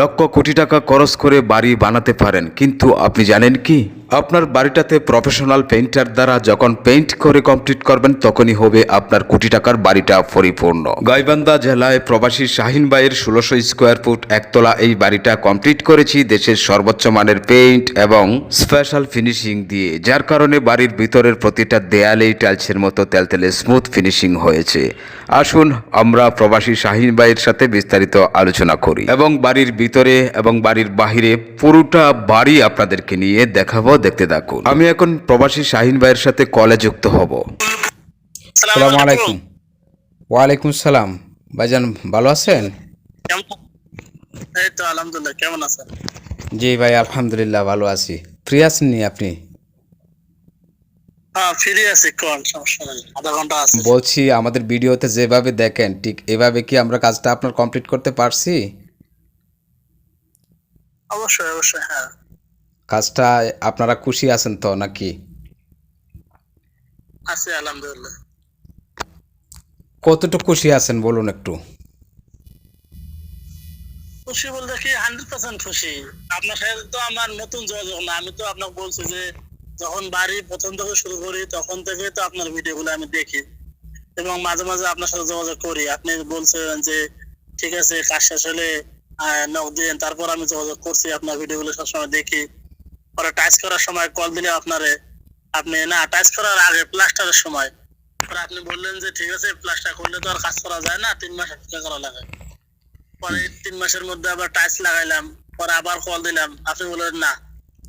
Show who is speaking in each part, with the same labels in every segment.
Speaker 1: লক্ষ কোটি টাকা খরচ করে বাড়ি বানাতে পারেন, কিন্তু আপনি জানেন কি? আপনার বাড়িটাতে প্রফেশনাল পেইন্টার দ্বারা যখন পেইন্ট করে কমপ্লিট করবেন, তখনই হবে আপনার কোটি টাকার বাড়িটা পরিপূর্ণ। গাইবান্ধা জেলায় প্রবাসী শাহিন ভাইয়ের ষোলোশো স্কোয়ার ফুট একতলা এই বাড়িটা কমপ্লিট করেছি দেশের সর্বোচ্চ মানের পেইন্ট এবং স্পেশাল ফিনিশিং দিয়ে, যার কারণে বাড়ির ভিতরের প্রতিটা দেয়ালেই টাইলসের মতো তেলতেলে স্মুথ ফিনিশিং হয়েছে। আসুন আমরা প্রবাসী শাহিন ভাইয়ের সাথে বিস্তারিত আলোচনা করি। এবং বাড়ির ভিতরে এবং বাড়ির বাহিরে পুরোটা বাড়ি আপনাদেরকে নিয়ে দেখাবো দেখতে থাকুন। আমি এখন প্রবাসী শাহিন ভাইয়ের সাথে কলে যুক্ত হব।
Speaker 2: সালামু আলাইকুম। ওয়ালাইকুম সালাম। ভাইজান ভালো আছেন?
Speaker 3: কেমন এই তো আলহামদুলিল্লাহ কেমন আছেন?
Speaker 2: জি ভাই আলহামদুলিল্লাহ ভালো আছি। ফ্রি আছেন নি আপনি
Speaker 3: হ্যাঁ ফিরে আছি কোন সমস্যা নেই আধা ঘণ্টা আছে
Speaker 2: বলছি আমাদের ভিডিওতে যেভাবে দেখেন ঠিক এভাবে কি আমরা কাজটা আপনার কমপ্লিট করতে পারছি?
Speaker 3: অবশ্যই অবশ্যই হ্যাঁ।
Speaker 2: কাজটা আপনারা খুশি আছেন তো নাকি?
Speaker 3: আছি আলহামদুলিল্লাহ।
Speaker 2: কতটুকু খুশি আছেন বলুন একটু?
Speaker 3: খুশি বলতে কি হান্ড্রেড পার্সেন্ট খুশি। আপনার সাথে তো আমার নতুন যোগাযোগ না আমি তো আপনাকে বলছি যে যখন বাড়ি প্রথম থেকে শুরু করি, তখন থেকে তো আপনার ভিডিওগুলো আমি দেখি। এবং মাঝে মাঝে আপনার সাথে যোগাযোগ করি। আপনি বলছেন যে, ঠিক আছে, কাজ শেষ হলে নক দিন। তারপর আমি যোগাযোগ করছি, আপনার ভিডিওগুলো সবসময় দেখি। পরে টাচ করার সময় কল দিলে আপনারে, আপনি না টাচ করার আগে প্লাস্টারের সময়। পরে আপনি বললেন যে, ঠিক আছে প্লাস্টার করলে তো আর কাজ করা যায় না, তিন মাস অপেক্ষা করা লাগে। পরে তিন মাসের মধ্যে আবার টাইলস লাগাইলাম। পরে আবার কল দিলাম। আপনি বললেন, না,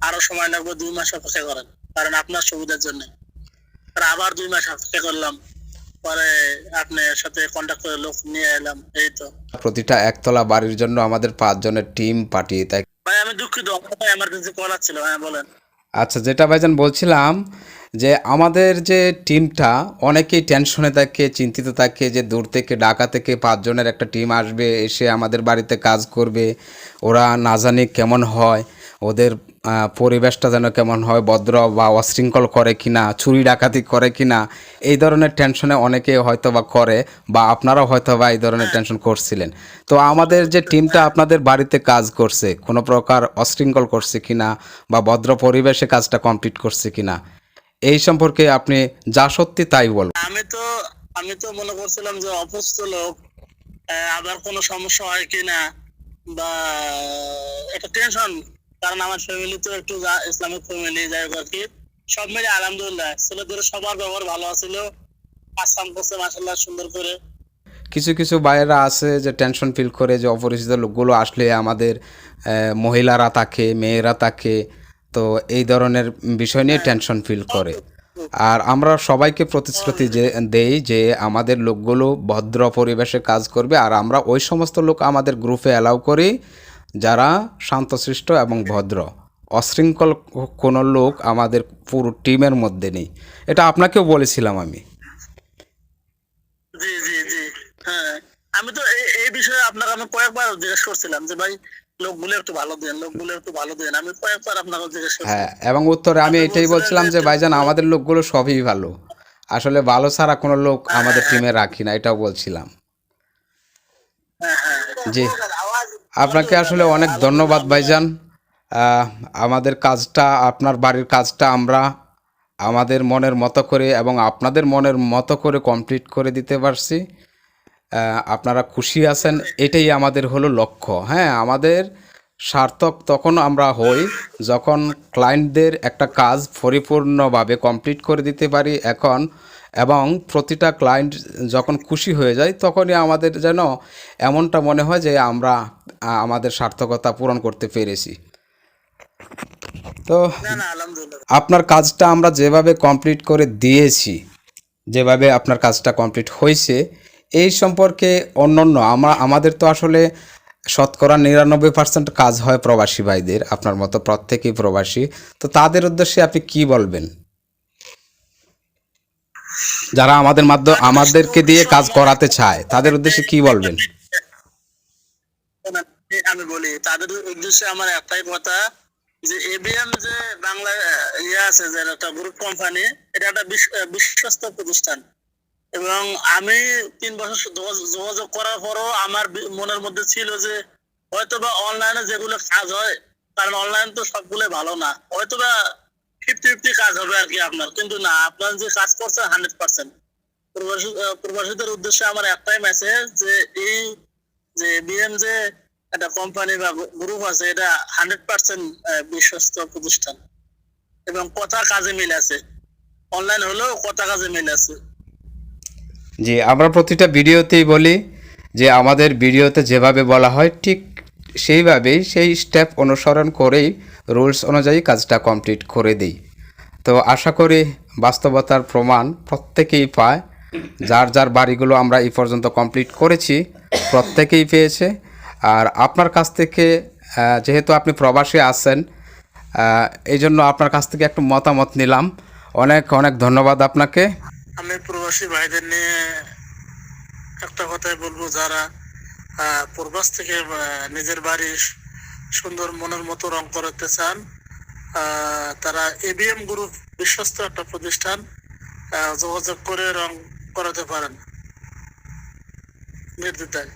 Speaker 3: আরও সময় লাগবে, দুই মাস অপেক্ষা করেন। কারণ আপনার সুবিধার জন্য। আবার দুই মাস অপেক্ষা করলাম। পরে আপনার সাথে কন্ট্যাক্ট করে লোক নিয়ে এলাম এই তো।
Speaker 2: প্রতিটা একতলা বাড়ির জন্য আমাদের পাঁচজনের টিম পাঠিয়ে তাই
Speaker 3: ভাই আমি দুঃখিত আমার এমার্জেন্সি কল ছিল হ্যাঁ বলেন।
Speaker 2: আচ্ছা যেটা ভাইজান বলছিলাম যে আমাদের যে টিমটা অনেকেই টেনশনে থাকে চিন্তিত থাকে যে দূর থেকে ঢাকা থেকে পাঁচজনের একটা টিম আসবে এসে আমাদের বাড়িতে কাজ করবে ওরা না জানি কেমন হয় ওদের পরিবেশটা যেন কেমন হয়, ভদ্র বা অশৃঙ্খল করে কিনা, চুরি ডাকাতি করে কিনা, এই ধরনের টেনশনে অনেকে হয়তো বা করে বা আপনারাও হয়তো বা এই ধরনের টেনশন করছিলেন। তো আমাদের যে টিমটা আপনাদের বাড়িতে কাজ করছে, কোনো প্রকার অশৃঙ্খল করছে কিনা বা ভদ্র পরিবেশে কাজটা কমপ্লিট করছে কিনা, এই সম্পর্কে আপনি যা সত্যি তাই বল
Speaker 3: আমি তো আমি তো মনে করছিলাম যে অসুস্থ লোক আবার কোনো সমস্যা হয় কিনা বা একটা টেনশন কারণ আমার ফ্যামিলি তো একটু ইসলামিক ফ্যামিলি যাই আর কি। সব মিলে আলহামদুলিল্লাহ। ছেলেদের সবার ব্যবহার ভালো আছিল। আসাম করছে মাসাল্লাহ সুন্দর করে।
Speaker 2: কিছু কিছু বাইরেরা আছে যে টেনশন ফিল করে যে অপরিচিত লোকগুলো আসলে আমাদের মহিলারা থাকে মেয়েরা থাকে তো এই ধরনের বিষয় নিয়ে টেনশন ফিল করে। আর আমরা সবাইকে প্রতিশ্রুতি যে দেই যে আমাদের লোকগুলো ভদ্র পরিবেশে কাজ করবে। আর আমরা ওই সমস্ত লোক আমাদের গ্রুপে অ্যালাউ করি। যারা শান্তশিষ্ট এবং ভদ্র অশৃঙ্খল কোনো লোক আমাদের পুরো টিমের মধ্যে নেই। এটা আপনাকেও বলেছিলাম আমি।
Speaker 3: জি জি জি। হ্যাঁ আমি তো এই বিষয়ে আপনাকে আমি কয়েকবার জিজ্ঞেস করছিলাম যে ভাই লোকগুলো একটু ভালো দেন লোকগুলো একটু ভালো দেন। আমি কয়েকবার আপনাকে জিজ্ঞেস
Speaker 2: হ্যাঁ এবং উত্তরে আমি এটাই বলছিলাম যে ভাইজান আমাদের লোকগুলো সবই ভালো। আসলে ভালো ছাড়া কোনো লোক আমাদের টিমে রাখি না এটাও বলছিলাম।
Speaker 3: হ্যাঁ হ্যাঁ
Speaker 2: জি। আপনাকে আসলে অনেক ধন্যবাদ ভাইজান। আমাদের কাজটা, আপনার বাড়ির কাজটা আমরা আমাদের মনের মতো করে এবং আপনাদের মনের মতো করে কমপ্লিট করে দিতে পারছি। আপনারা খুশি আছেন, এটাই আমাদের হলো লক্ষ্য। হ্যাঁ আমাদের সার্থক তখন আমরা হই যখন ক্লায়েন্টদের একটা কাজ পরিপূর্ণভাবে কমপ্লিট করে দিতে পারি এখন এবং প্রতিটা ক্লায়েন্ট যখন খুশি হয়ে যায়, তখনই আমাদের যেন এমনটা মনে হয় যে আমরা আমাদের সার্থকতা পূরণ করতে পেরেছি। তো আপনার কাজটা আমরা যেভাবে কমপ্লিট করে দিয়েছি যেভাবে আপনার কাজটা কমপ্লিট হয়েছে এই সম্পর্কে অন্যান্য আমরা আমাদের তো আসলে শতকরা নিরানব্বই পার্সেন্ট কাজ হয় প্রবাসী ভাইদের আপনার মতো প্রত্যেকেই প্রবাসী। তো তাদের উদ্দেশ্যে আপনি কি বলবেন? যারা আমাদের মাধ্যমে আমাদেরকে দিয়ে কাজ করাতে চায় তাদের উদ্দেশ্যে কি বলবেন?
Speaker 3: আমি বলি, তাদের উদ্দেশ্যে আমার একটাই কথা যে এবিএম যে বাংলা ইয়ে আছে যে একটা গ্রুপ কোম্পানি এটা একটা বিশ্বস্ত প্রতিষ্ঠান। এবং আমি তিন বছর যোগাযোগ- করার পরও আমার মনের মধ্যে ছিল যে হয়তো বা অনলাইনে যেগুলো কাজ হয়, কারণ অনলাইন তো সবগুলো ভালো না। হয়তো বা ফিফটি ফিফটি কাজ হবে আর কি আপনার, কিন্তু না, আপনার যে কাজ করছেন হান্ড্রেড পার্সেন্ট প্রবাসী প্রবাসীদের উদ্দেশ্যে আমার একটাই মেসেজ যে এই, যে বিএম যে একটা কোম্পানি বা গ্রুপ আছে, এটা হান্ড্রেড পার্সেন্ট বিশ্বস্ত প্রতিষ্ঠান। এবং কথা কাজে মিল আছে। অনলাইন হলেও কথা কাজে মিল আছে।
Speaker 2: জি, আমরা প্রতিটা ভিডিওতেই বলি যে আমাদের ভিডিওতে যেভাবে বলা হয়, ঠিক সেইভাবেই সেই স্টেপ অনুসরণ করেই রুলস অনুযায়ী কাজটা কমপ্লিট করে দিই। তো আশা করি বাস্তবতার প্রমাণ প্রত্যেকেই পায়। যার যার বাড়িগুলো আমরা এই পর্যন্ত কমপ্লিট করেছি, প্রত্যেকেই পেয়েছে। আর আপনার কাছ থেকে যেহেতু আপনি প্রবাসী আছেন এই জন্য আপনার কাছ থেকে একটু মতামত নিলাম। অনেক অনেক ধন্যবাদ আপনাকে।
Speaker 3: আমি প্রবাসী ভাইদের নিয়ে একটা কথাই বলব, যারা প্রবাস থেকে নিজের বাড়ি সুন্দর মনের মতো রং করাতে চান তারা এবিএম গ্রুপ বিশ্বস্ত একটা প্রতিষ্ঠান যোগাযোগ করে রং করাতে পারেন। নির্দ্বিধায়।